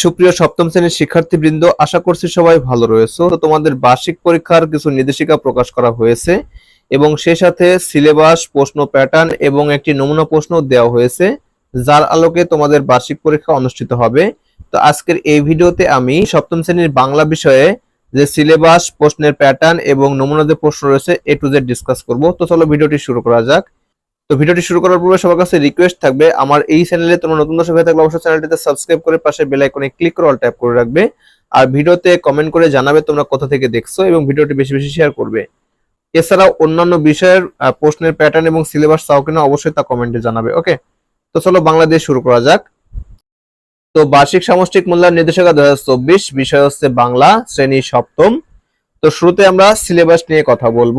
সুপ্রিয় সপ্তম শ্রেণির শিক্ষার্থীবৃন্দ, আশা করছি সবাই ভালো রয়েছে। তো তোমাদের বার্ষিক পরীক্ষার কিছু নির্দেশিকা প্রকাশ করা হয়েছে এবং সে সাথে সিলেবাস, প্রশ্ন প্যাটার্ন এবং একটি নমুনা প্রশ্ন দেওয়া হয়েছে, যার আলোকে তোমাদের বার্ষিক পরীক্ষা অনুষ্ঠিত হবে। তো আজকের এই ভিডিওতে আমি সপ্তম শ্রেণির বাংলা বিষয়ে যে সিলেবাস, প্রশ্নের প্যাটার্ন এবং নমুনা যে প্রশ্ন রয়েছে, এ টু জেড ডিসকাস করব। তো চলো ভিডিওটি শুরু করা যাক। তো ভিডিওটি শুরু করার পূর্বে সবার কাছে রিকোয়েস্ট থাকবে, আমার এই চ্যানেলে তোমরা নতুন দর্শক হয়ে থাকলে অবশ্যই চ্যানেলটিতে সাবস্ক্রাইব করে পাশে বেল আইকনে ক্লিক করে অল ট্যাপ করে রাখবে। আর ভিডিওতে কমেন্ট করে জানাবে তোমরা কোথা থেকে দেখছ এবং ভিডিওটি বেশি বেশি শেয়ার করবে। এছাড়াও অন্যান্য বিষয়ের প্রশ্নের প্যাটার্ন এবং সিলেবাস চাও কিনা অবশ্যই তা কমেন্টে জানাবে ওকে তো চলো বাংলা দিয়ে শুরু করা যাক। তো বার্ষিক সামষ্টিক মূল্যায়ন নির্দেশিকা দুহাজার চব্বিশ, বিষয় হচ্ছে বাংলা, শ্রেণি সপ্তম। তো শুরুতে আমরা সিলেবাস নিয়ে কথা বলব।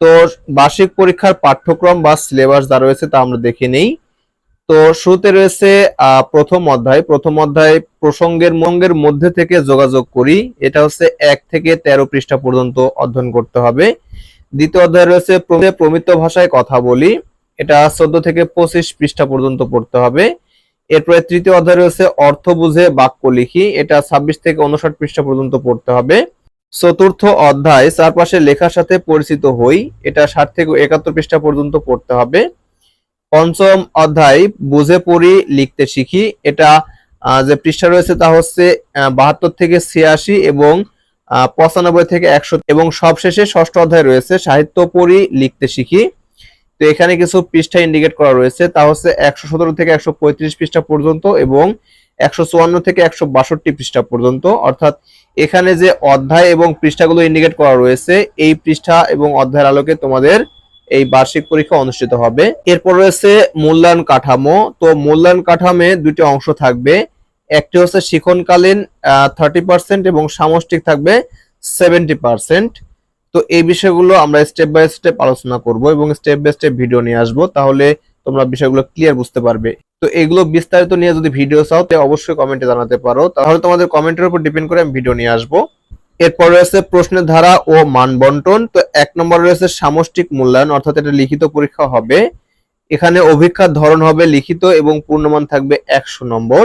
তো বার্ষিক পরীক্ষার পাঠ্যক্রম বা সিলেবাস যা রয়েছে তা আমরা দেখে নেই। তো শুরুতে রয়েছে প্রথম অধ্যায়। প্রথম অধ্যায় প্রসঙ্গের মঙ্গের মধ্যে থেকে যোগাযোগ করি। এটা হচ্ছে এক থেকে তেরো পৃষ্ঠা পর্যন্ত অধ্যয়ন করতে হবে। দ্বিতীয় অধ্যায় রয়েছে প্র- প্রমিত ভাষায় কথা বলি। এটা চোদ্দ থেকে পঁচিশ পৃষ্ঠা পর্যন্ত পড়তে হবে। এরপরে তৃতীয় অধ্যায় রয়েছে অর্থ বুঝে বাক্য লিখি। এটা ছাব্বিশ থেকে উনষাট পৃষ্ঠা পর্যন্ত পড়তে হবে। চতুর্থ অধ্যায় চারপাশে লেখার সাথে পরিচিত হই। এটা ষাট থেকে একাত্তর পৃষ্ঠা পর্যন্ত পড়তে হবে। পঞ্চম অধ্যায়, বুঝে পড়ি, লিখতে শিখি। এটা যে পৃষ্ঠা রয়েছে তা হচ্ছে বাহাত্তর থেকে ছিয়াশি এবং পঁচানব্বই থেকে একশো এবং সবশেষে ষষ্ঠ অধ্যায় রয়েছে, সাহিত্য পড়ি, লিখতে শিখি। তো এখানে কিছু পৃষ্ঠা ইন্ডিকেট করা রয়েছে। তা হচ্ছে একশো সতেরো থেকে একশো পঁয়ত্রিশ পৃষ্ঠা পর্যন্ত এবং একশো চুয়ান্ন থেকে একশো বাষট্টি পৃষ্ঠা পর্যন্ত। অর্থাৎ এখানে যে অধ্যায় এবং পৃষ্ঠাগুলো ইন্ডিকেট করা রয়েছে, এই পৃষ্ঠা এবং অধ্যায়ের আলোকে তোমাদের এই বার্ষিক পরীক্ষা অনুষ্ঠিত হবে। এরপর রয়েছে মূল্যায়ন কাঠামো। তো মূল্যায়ন কাঠামে দুটি অংশ থাকবে। একটি হচ্ছে শিখনকালীন থার্টি পার্সেন্ট এবং সামষ্টিক থাকবে সেভেন্টি পার্সেন্ট তো এই বিষয়গুলো আমরা স্টেপ বাই স্টেপ আলোচনা করব এবং স্টেপ বাই স্টেপ ভিডিও নিয়ে আসব। তাহলে তোমরা বিষয়গুলো ক্লিয়ার বুঝতে পারবে। তো এগুলো বিস্তারিত নিয়ে যদি ভিডিও চাও তাহলে অবশ্যই কমেন্টে জানাতে পারো। তাহলে তোমাদের কমেন্টের উপর ডিপেন্ড করে আমি ভিডিও নিয়ে আসব। এরপর রয়েছে প্রশ্নের ধারা ও মান বন্টন। তো এক নম্বর রয়েছে সামষ্টিক মূল্যায়ন, অর্থাৎ এটা লিখিত পরীক্ষা হবে। এখানে অভিক্ষার ধরন হবে লিখিত এবং পূর্ণমান থাকবে একশো নম্বর।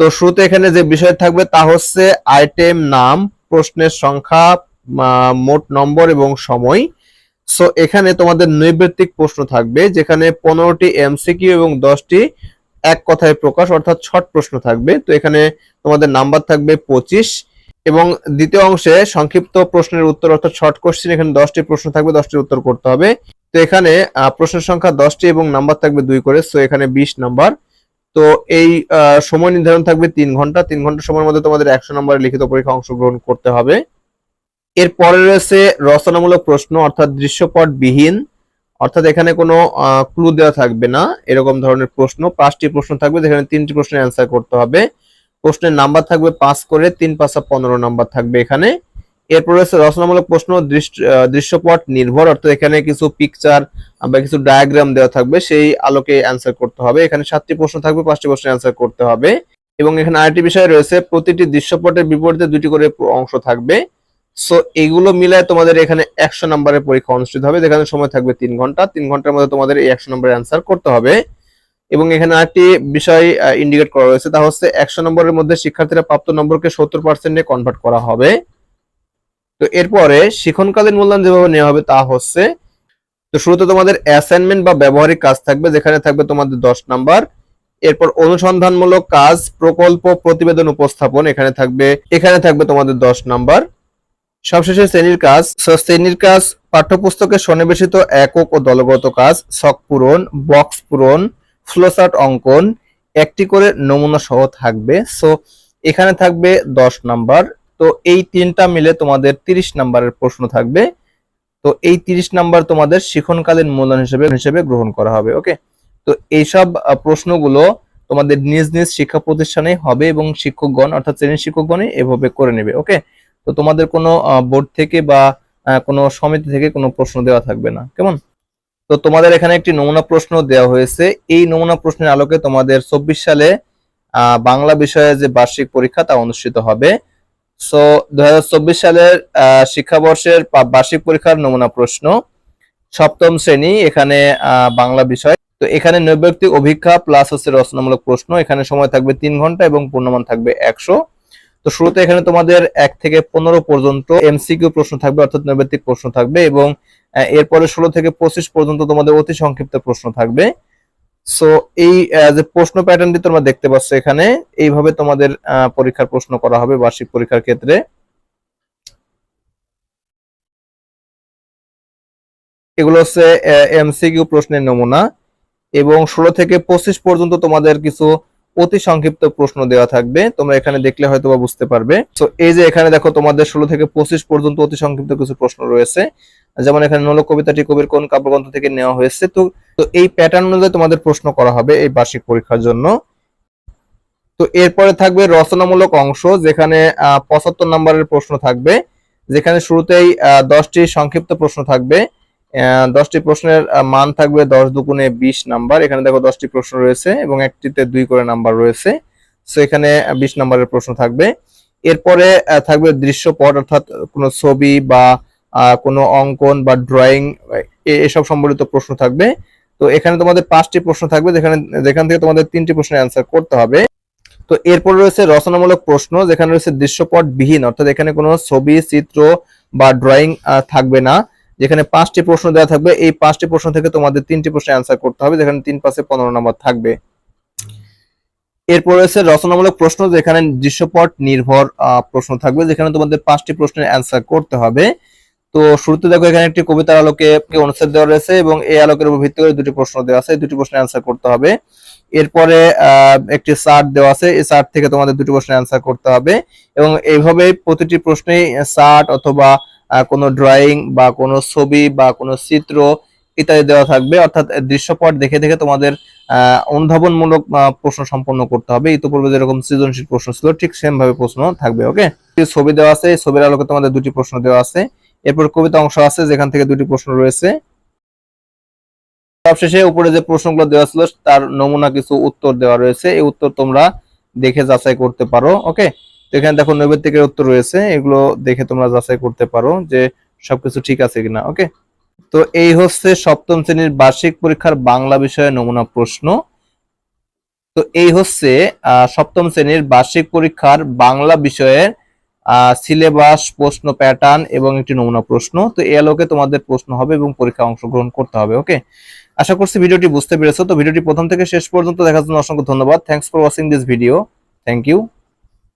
তো শুরুতে এখানে যে বিষয় থাকবে তা হচ্ছে আইটেম নাম, প্রশ্নের সংখ্যা মোট নম্বর এবং সময়। সো এখানে তোমাদের নৈবৃত্তিক প্রশ্ন থাকবে, যেখানে পনেরোটি এমসিকিউ এবং দশটি এক কথায় প্রকাশ, অর্থাৎ ছট প্রশ্ন থাকবে। তো এখানে তোমাদের নাম্বার থাকবে পঁচিশ। এবং দ্বিতীয় অংশে সংক্ষিপ্ত প্রশ্নের উত্তর, অর্থাৎ শর্ট কোশ্চেন এখানে দশটি প্রশ্ন থাকবে, দশটির উত্তর করতে হবে। তো এখানে প্রশ্নের সংখ্যা দশটি এবং নাম্বার থাকবে দুই করে সো এখানে বিশ নাম্বার। তো এই সময় নির্ধারণ থাকবে তিন ঘণ্টা। তিন ঘণ্টা সময়ের মধ্যে তোমাদের একশো নম্বরের লিখিত পরীক্ষা অংশগ্রহণ করতে হবে। এরপরে রয়েছে রচনামূলক প্রশ্ন, অর্থাৎ দৃশ্যপট বিহীন অর্থাৎ এখানে কোনো ক্লু দেওয়া থাকবে না, এরকম ধরনের প্রশ্ন। পাঁচটি প্রশ্ন থাকবে, যেখানে তিনটি প্রশ্নের অ্যান্সার করতে হবে। প্রশ্নের নাম্বার থাকবে পাঁচ করে, তিন পাঁচা পনেরো নাম্বার থাকবে এখানে। এরপর রয়েছে রচনামূলক প্রশ্ন দৃশ্যপট নির্ভর, অর্থাৎ এখানে কিছু পিকচার বা কিছু ডায়াগ্রাম দেওয়া থাকবে, সেই আলোকে অ্যান্সার করতে হবে। এখানে সাতটি প্রশ্ন থাকবে, পাঁচটি প্রশ্নের অ্যান্সার করতে হবে। এবং এখানে আরেকটি বিষয় রয়েছে, প্রতিটি দৃশ্যপটের বিপরীতে দুটি করে অংশ থাকবে। সো এগুলো মিলায় তোমাদের এখানে একশো নম্বরের পরীক্ষা অনুষ্ঠিত হবে। যেখানে সময় থাকবে তিন ঘণ্টা। তিন ঘণ্টার মধ্যে তোমাদের এই একশো নম্বরের অ্যান্সার করতে হবে। এবং এখানে আরেকটি বিষয় ইন্ডিকেট করা রয়েছে। তা হচ্ছে একশো নম্বরের মধ্যে শিক্ষার্থীরা প্রাপ্ত নম্বরকে সত্তর পার্সেন্টে কনভার্ট করা হবে। তো এরপরে শিক্ষণকালীন মূল্যায়ন যেভাবে নেওয়া হবে তা হচ্ছে, তো শুরুতে তোমাদের অ্যাসাইনমেন্ট বা ব্যবহারিক কাজ থাকবে। যেখানে থাকবে তোমাদের দশ নাম্বার। এরপর অনুসন্ধানমূলক কাজ, প্রকল্প, প্রতিবেদন, উপস্থাপন এখানে থাকবে। এখানে থাকবে তোমাদের দশ নাম্বার। সবশেষে শ্রেণির কাজ। শ্রেণির কাজ পাঠ্যপুস্তকে সন্নিবেশিত একক ও দলগত কাজ ছক পূরণ, বক্স পূরণ, ফ্লোচার্ট অঙ্কন, একটি করে নমুনা সহ থাকবে। সো এখানে থাকবে দশ নাম্বার। তো এই তিনটা মিলে তোমাদের তিরিশ নাম্বারের প্রশ্ন থাকবে। তো এই তিরিশ নাম্বার তোমাদের শিখনকালীন মূল্যায়ন হিসেবে হিসেবে গ্রহণ করা হবে ওকে তো এইসব প্রশ্নগুলো তোমাদের নিজ নিজ শিক্ষা প্রতিষ্ঠানে হবে এবং শিক্ষকগণ, অর্থাৎ শ্রেণির শিক্ষকগণই এভাবে করে নেবে ওকে তো তোমাদের কোনো বোর্ড থেকে বা কোনো সমিতি থেকে কোনো প্রশ্ন দেওয়া থাকবে না, কেমন? তো তোমাদের এখানে একটি নমুনা প্রশ্ন দেওয়া হয়েছে। এই নমুনা প্রশ্নের আলোকে তোমাদের চব্বিশ সালে বাংলা বিষয়ে যে বার্ষিক পরীক্ষা তা অনুষ্ঠিত হবে। সো দুই হাজার চব্বিশ সালের শিক্ষাবর্ষের বার্ষিক পরীক্ষার নমুনা প্রশ্ন। সপ্তম শ্রেণি, এখানে বাংলা বিষয়। তো এখানে নৈর্ব্যক্তিক অভিজ্ঞা প্লাস হচ্ছে রচনামূলক প্রশ্ন। এখানে সময় থাকবে তিন ঘণ্টা এবং পূর্ণমান থাকবে একশো। তো শুরুতে এখানে তোমাদের এক থেকে পনেরো পর্যন্ত এমসিকিউ প্রশ্ন থাকবে, অর্থাৎ নৈর্ব্যক্তিক প্রশ্ন থাকবে এবং এরপরে ষোলো থেকে পঁচিশ পর্যন্ত তোমাদের অতি সংক্ষিপ্ত প্রশ্ন থাকবে। সো এই যে প্রশ্ন প্যাটার্নটি তোমরা দেখতে পাচ্ছ এখানে, এইভাবে তোমাদের পরীক্ষার প্রশ্ন করা হবে বার্ষিক পরীক্ষার ক্ষেত্রে। এগুলো হচ্ছে এমসিকিউ প্রশ্নের নমুনা এবং ষোলো থেকে পঁচিশ পর্যন্ত তোমাদের কিছু অতি সংক্ষিপ্ত প্রশ্ন দেওয়া থাকবে। তোমরা এখানে দেখলে হয়তো বা বুঝতে পারবে। তো এই যে এখানে দেখো তোমাদের ষোলো থেকে পঁচিশ পর্যন্ত অতি সংক্ষিপ্ত কিছু প্রশ্ন রয়েছে। যেমন এখানে নল কবিতাটি কবির কোন কাব্যগ্রন্থ থেকে নেওয়া হয়েছে? তো তো এই প্যাটার্ন অনুযায়ী তোমাদের প্রশ্ন করা হবে এই বার্ষিক পরীক্ষার জন্য। তো এরপরে থাকবে রচনামূলক অংশ যেখানে আহ পঁচাত্তর নম্বরের প্রশ্ন থাকবে। যেখানে শুরুতেই আহ, দশটি সংক্ষিপ্ত প্রশ্ন থাকবে। দশটি প্রশ্নের মান থাকবে দশ দুগুণে বিশ নাম্বার। এখানে দেখো দশটি প্রশ্ন রয়েছে এবং একটিতে দুই করে নাম্বার রয়েছে। সো এখানে বিশ নাম্বারের প্রশ্ন থাকবে। এরপরে থাকবে দৃশ্যপট, অর্থাৎ কোনো ছবি বা কোনো অঙ্কন বা ড্রয়িং এসব সম্বলিত প্রশ্ন থাকবে। তো, এখানে তোমাদের পাঁচটি প্রশ্ন থাকবে। যেখানে, যেখান থেকে তোমাদের তিনটি প্রশ্নের অ্যান্সার করতে হবে। তো, এরপর রয়েছে রচনামূলক প্রশ্ন, যেখানে রয়েছে দৃশ্যপট বিহীন অর্থাৎ এখানে কোনো ছবি, চিত্র বা ড্রয়িং থাকবে না। যেখানে পাঁচটি প্রশ্ন দেওয়া থাকবে, এই পাঁচটি প্রশ্ন থেকে তোমাদের তিনটি প্রশ্নের অ্যান্সার করতে হবে, যেখানে তিন পাশে পনেরো নম্বর থাকবে। এরপর রয়েছে রচনামূলক প্রশ্ন, যেখানে দৃশ্যপট নির্ভর প্রশ্ন থাকবে, যেখানে তোমাদের পাঁচটি প্রশ্নের অ্যান্সার করতে হবে। তো শুরুতে দেখো, এখানে একটি কবিতার আলোকে অনুচ্ছেদ দেওয়া রয়েছে এবং এই আলোকের উপর ভিত্তি করে দুটি প্রশ্ন দেওয়া আছে দুটি প্রশ্নের অ্যান্সার করতে হবে। এরপরে একটি চার্ট দেওয়া আছে, এই চার্ট থেকে তোমাদের দুটি প্রশ্নের অ্যান্সার করতে হবে। এবং এইভাবে প্রতিটি প্রশ্নেই চার্ট অথবা কোনো ড্রয়িং বা কোনো ছবি বা কোনো চিত্র ইত্যাদি দেওয়া থাকবে। অর্থাৎ দৃশ্যপট দেখে দেখে তোমাদের অনুধাবনমূলক প্রশ্ন সম্পন্ন করতে হবে। ইতিপূর্বে যেরকম সৃজনশীল প্রশ্ন ছিল, ঠিক সেম ভাবে প্রশ্ন থাকবে ওকে ছবি দেওয়া আছে ছবির আলোকে তোমাদের দুটি প্রশ্ন দেওয়া আছে। এরপর কবিতা অংশ আছে, যেখান থেকে দুটি প্রশ্ন রয়েছে। সবশেষে উপরে যে প্রশ্নগুলো দেওয়া ছিল, তার নমুনা কিছু উত্তর দেওয়া রয়েছে। এই উত্তর তোমরা দেখে যাচাই করতে পারো ওকে তো এখানে দেখো নৈবেদিকের উত্তর রয়েছে, এগুলো দেখে তোমরা যাচাই করতে পারো যে সবকিছু ঠিক আছে কিনা ওকে তো এই হচ্ছে সপ্তম শ্রেণির বার্ষিক পরীক্ষার বাংলা বিষয়ে নমুনা প্রশ্ন। তো এই হচ্ছে সপ্তম শ্রেণির বার্ষিক পরীক্ষার বাংলা বিষয়ের সিলেবাস, প্রশ্ন প্যাটার্ন এবং একটি নমুনা প্রশ্ন। তো এই আলোকে তোমাদের প্রশ্ন হবে এবং পরীক্ষা অংশগ্রহণ করতে হবে ওকে আশা করছি ভিডিওটি বুঝতে পেরেছ। তো ভিডিওটি প্রথম থেকে শেষ পর্যন্ত দেখার জন্য অসংখ্য ধন্যবাদ। Thanks for watching this video thank you